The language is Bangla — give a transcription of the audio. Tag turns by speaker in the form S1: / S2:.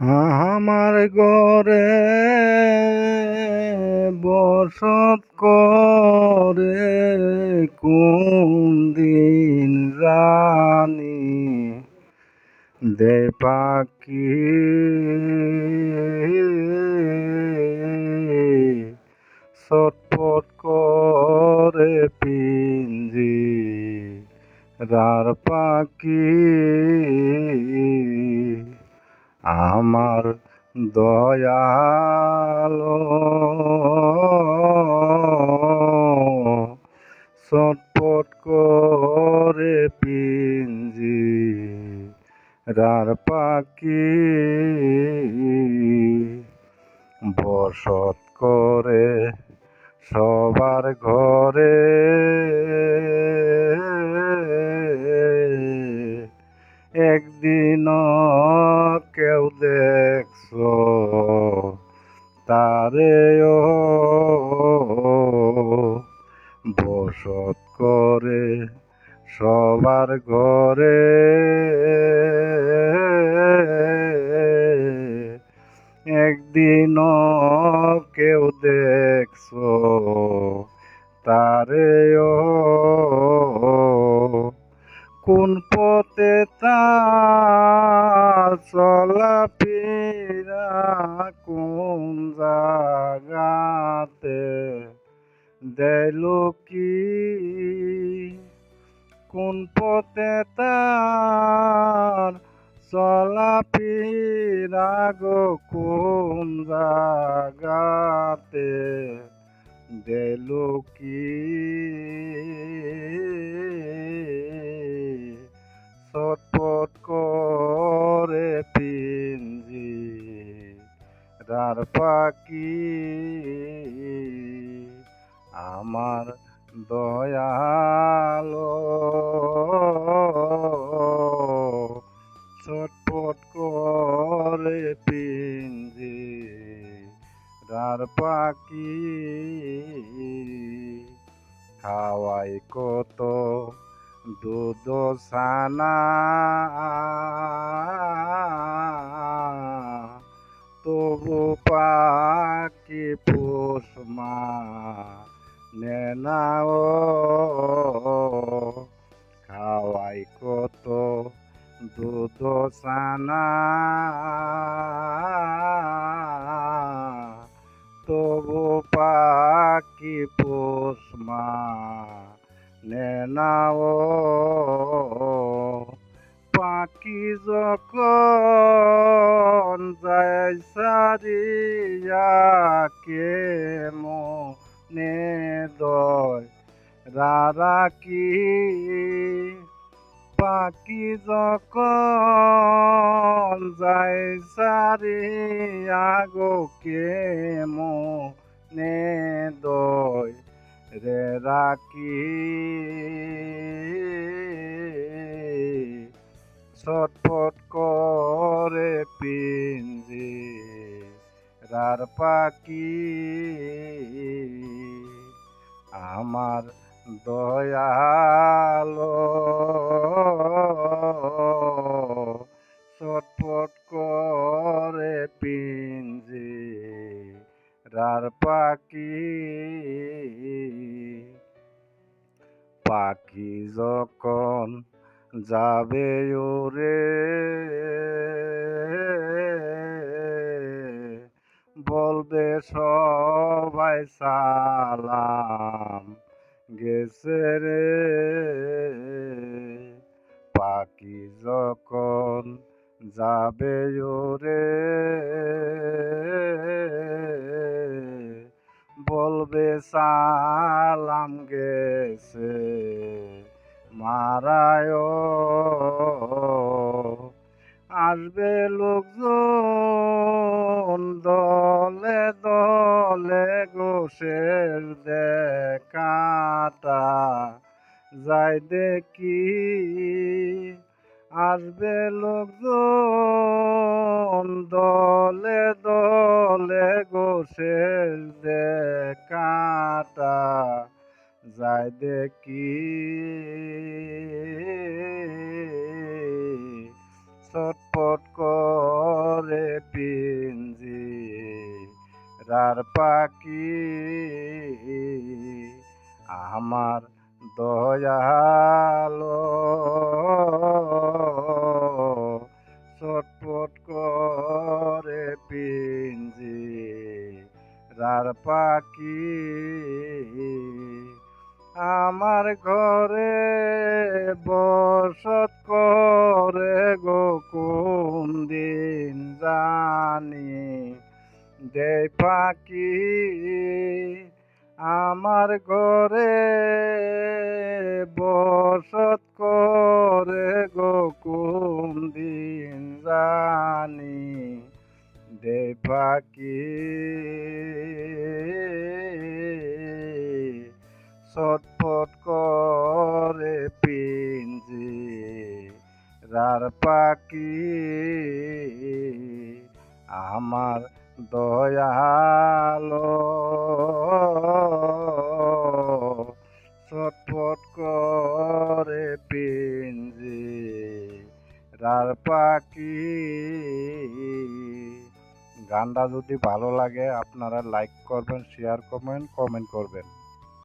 S1: আমার গরে বসত করে কোন দিন রানী দে পাখি করে পিঞ্জি রার পাখি। আমার দয়ালো। ছটপট করে পিঞ্জি রার পাখি। বসত করে সবার ঘরে। একদিন কেউ দেখছ তারে ও বসত করে সবার ঘরে। একদিন কেউ দেখছ তারে ও কোন পথে তার চলা ফিরা কোন জাগাতে দেল কি? কোন পথে তার চলা ফিরা গো কোন জাগাতে দেল কি? রার পাখি আমার দয়ালো। ছটপট করে পিঞ্জি রার পাখি খাওয়াই কত দুধ সানা তবু পাখি পুষমা নেনাও খাওয়াই কত দুধ সানা তবু পাখি পুষমা নেনাও পাখি যখন যায় সারিয়া কে মনে দয়? রারা কি? পাখি যখন যায় সারিয়া গো কে মনে দয়? রে রাখি ছটফট করে পিঞ্জি রার পাখি। আমার দয়ালো ছটফট করে পিঞ্জি রার পাখি। পাখি যখন যাবে ওরে বলবে সবাই সালাম গেছে রে? পাখি যখন যাবে ওরে বলবে সালাম গোসের দেখাটা যাই দেখি আসবে লোকজন দলে দলে গোসের দেখাটা যায় দেখি। ছটপট করে রার পাখি পাখি আমার ঘরে বসত করে গো, কোন দিন জানি দে পাখি আমার ঘরে বসত করে গো, কোন দিন জানি দে পাখি ছটফট করে পিঞ্জি, রার পাখি। আমার দয়ালো ছটফট করে পিঞ্জি, রার পাখি। গানটা যদি ভালো লাগে আপনারা লাইক করবেন শেয়ার করবেন কমেন্ট করবেন।